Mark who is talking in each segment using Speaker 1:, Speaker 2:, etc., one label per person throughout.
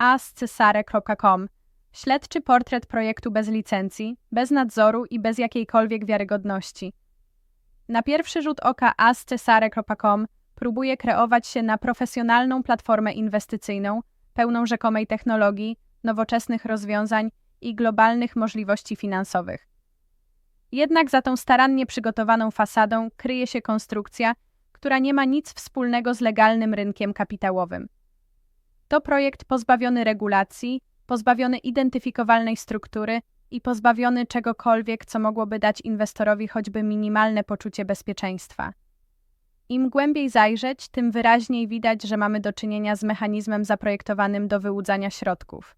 Speaker 1: ascesare.com. Śledczy portret projektu bez licencji, bez nadzoru i bez jakiejkolwiek wiarygodności. Na pierwszy rzut oka ascesare.com próbuje kreować się na profesjonalną platformę inwestycyjną, pełną rzekomej technologii, nowoczesnych rozwiązań i globalnych możliwości finansowych. Jednak za tą starannie przygotowaną fasadą kryje się konstrukcja, która nie ma nic wspólnego z legalnym rynkiem kapitałowym. To projekt pozbawiony regulacji, pozbawiony identyfikowalnej struktury i pozbawiony czegokolwiek, co mogłoby dać inwestorowi choćby minimalne poczucie bezpieczeństwa. Im głębiej zajrzeć, tym wyraźniej widać, że mamy do czynienia z mechanizmem zaprojektowanym do wyłudzania środków.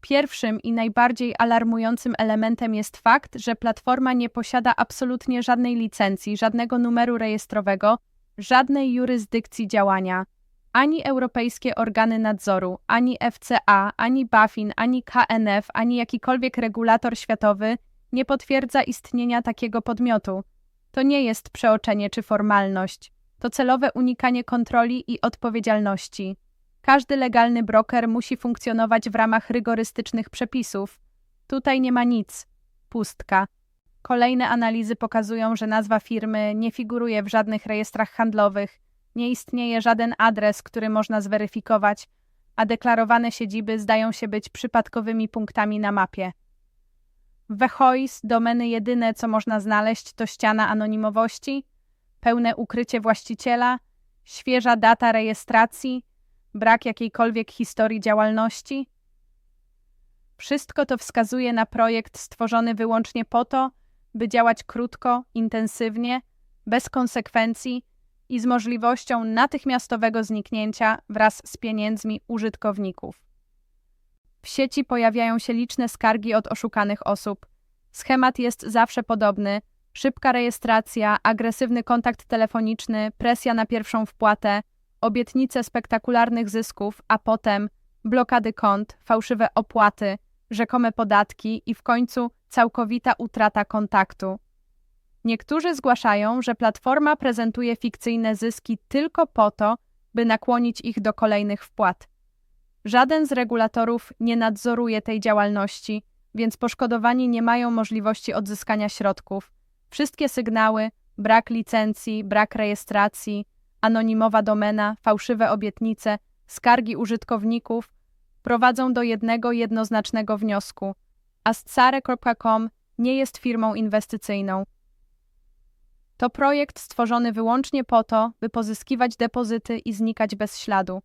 Speaker 1: Pierwszym i najbardziej alarmującym elementem jest fakt, że platforma nie posiada absolutnie żadnej licencji, żadnego numeru rejestrowego, żadnej jurysdykcji działania. Ani europejskie organy nadzoru, ani FCA, ani BaFin, ani KNF, ani jakikolwiek regulator światowy nie potwierdza istnienia takiego podmiotu. To nie jest przeoczenie czy formalność, to celowe unikanie kontroli i odpowiedzialności. Każdy legalny broker musi funkcjonować w ramach rygorystycznych przepisów. Tutaj nie ma nic. Pustka. Kolejne analizy pokazują, że nazwa firmy nie figuruje w żadnych rejestrach handlowych, nie istnieje żaden adres, który można zweryfikować, a deklarowane siedziby zdają się być przypadkowymi punktami na mapie. W Vehois domeny jedyne, co można znaleźć, to ściana anonimowości, pełne ukrycie właściciela, świeża data rejestracji, brak jakiejkolwiek historii działalności. Wszystko to wskazuje na projekt stworzony wyłącznie po to, by działać krótko, intensywnie, bez konsekwencji i z możliwością natychmiastowego zniknięcia wraz z pieniędzmi użytkowników. W sieci pojawiają się liczne skargi od oszukanych osób. Schemat jest zawsze podobny: szybka rejestracja, agresywny kontakt telefoniczny, presja na pierwszą wpłatę, obietnice spektakularnych zysków, a potem blokady kont, fałszywe opłaty, rzekome podatki i w końcu całkowita utrata kontaktu. Niektórzy zgłaszają, że platforma prezentuje fikcyjne zyski tylko po to, by nakłonić ich do kolejnych wpłat. Żaden z regulatorów nie nadzoruje tej działalności, więc poszkodowani nie mają możliwości odzyskania środków. Wszystkie sygnały, brak licencji, brak rejestracji, anonimowa domena, fałszywe obietnice, skargi użytkowników prowadzą do jednego jednoznacznego wniosku. Astsare.com nie jest firmą inwestycyjną. To projekt stworzony wyłącznie po to, by pozyskiwać depozyty i znikać bez śladu.